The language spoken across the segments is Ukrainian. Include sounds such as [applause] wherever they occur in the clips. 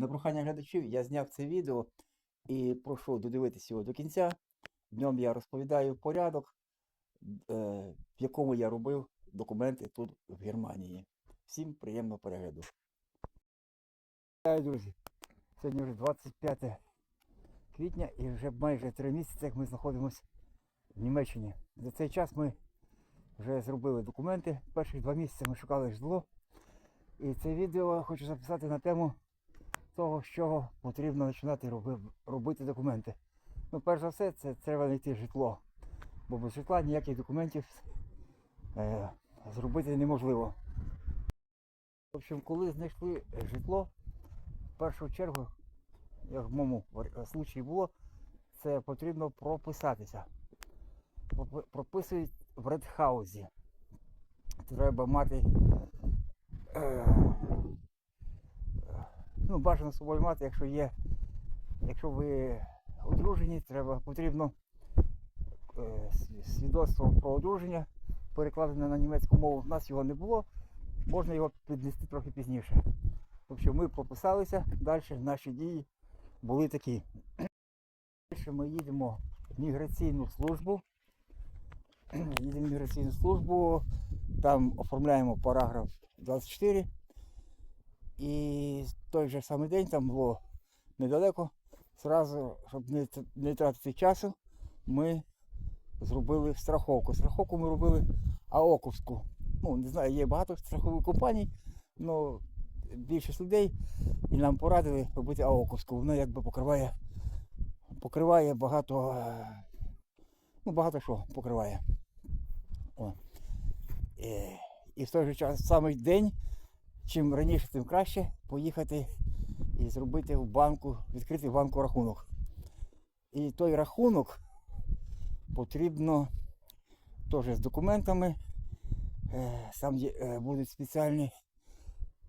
На прохання глядачів я зняв це відео і прошу додивитися його до кінця. В ньому я розповідаю порядок, е, в якому я робив документи тут в Германії. Всім приємного перегляду. Друзі! Сьогодні вже 25 квітня і вже майже три місяці, як ми знаходимося в Німеччині. За цей час ми вже зробили документи. Перші два місяці ми шукали житло. І це відео хочу записати на тему того, з чого потрібно починати робити документи. Ну, перш за все, це треба знайти житло. Бо без житла ніяких документів е, зробити неможливо. В общем, коли знайшли житло, в першу чергу, як в моєму случаї було, це потрібно прописатися. Прописують в редхаузі. Треба мати е, ну, бажано з собою мати, якщо є, якщо ви одружені, треба потрібно е, свідоцтво про одруження перекладене на німецьку мову. У нас його не було, можна його піднести трохи пізніше. Общем, ми прописалися, далі наші дії були такі. Далі ми їдемо в міграційну службу. Їдемо в міграційну службу, там оформляємо параграф 24. Той же самий день там було недалеко. Зразу, щоб не, не тратити часу, ми зробили страховку. Страховку ми робили АОКовську. Ну, не знаю, є багато страхових компаній, але більшість людей і нам порадили робити АОКовську. Вона якби покриває, покриває багато. е, Ну, багато що покриває. О. І, і в той же час самий день чим раніше, тим краще поїхати і зробити в банку, відкрити в банку рахунок. І той рахунок потрібно теж з документами. е, Сам е, будуть спеціальні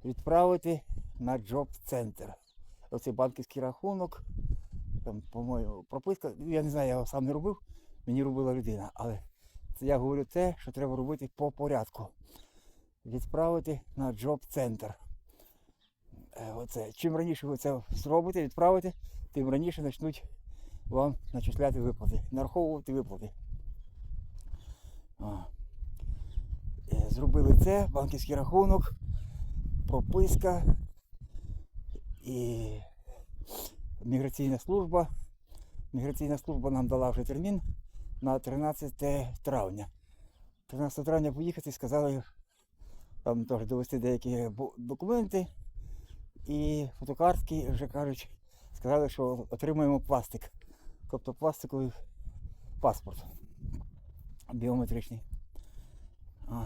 відправити на джоб-центр. Оцей банківський рахунок, там, по-моєму, прописка. Я не знаю, я його сам не робив, мені робила людина. Але це я говорю те, що треба робити по порядку відправити на джоб-центр. Е, Оце. Чим раніше ви це зробите, відправите, тим раніше почнуть вам начисляти виплати, нараховувати виплати. Е, Зробили це, банківський рахунок, прописка і міграційна служба. Міграційна служба нам дала вже термін на 13 травня. 13 травня поїхати, сказали, там теж довести деякі документи і фотокартки вже кажуть, сказали, що отримаємо пластик. Тобто пластиковий паспорт біометричний. А.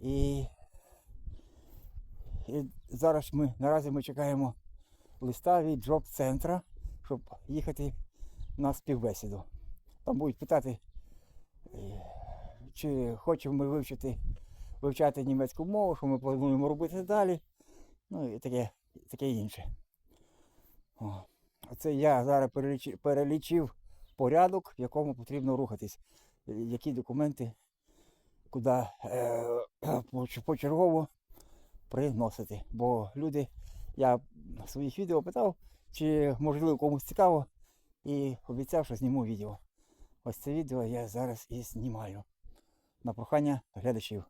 І, і зараз ми наразі ми чекаємо листа від джоб-центра, щоб їхати на співбесіду. Там будуть питати, е, чи хочемо ми вивчити вивчати німецьку мову, що ми плануємо робити далі. Ну і таке, таке інше. О. Оце я зараз перелічив, перелічив порядок, в якому потрібно рухатись. Е, Які документи куди е, [clears throat] почергово приносити. Бо люди, я своїх відео питав, чи можливо комусь цікаво, і обіцяв, що зніму відео. Ось це відео я зараз і знімаю на прохання глядачів.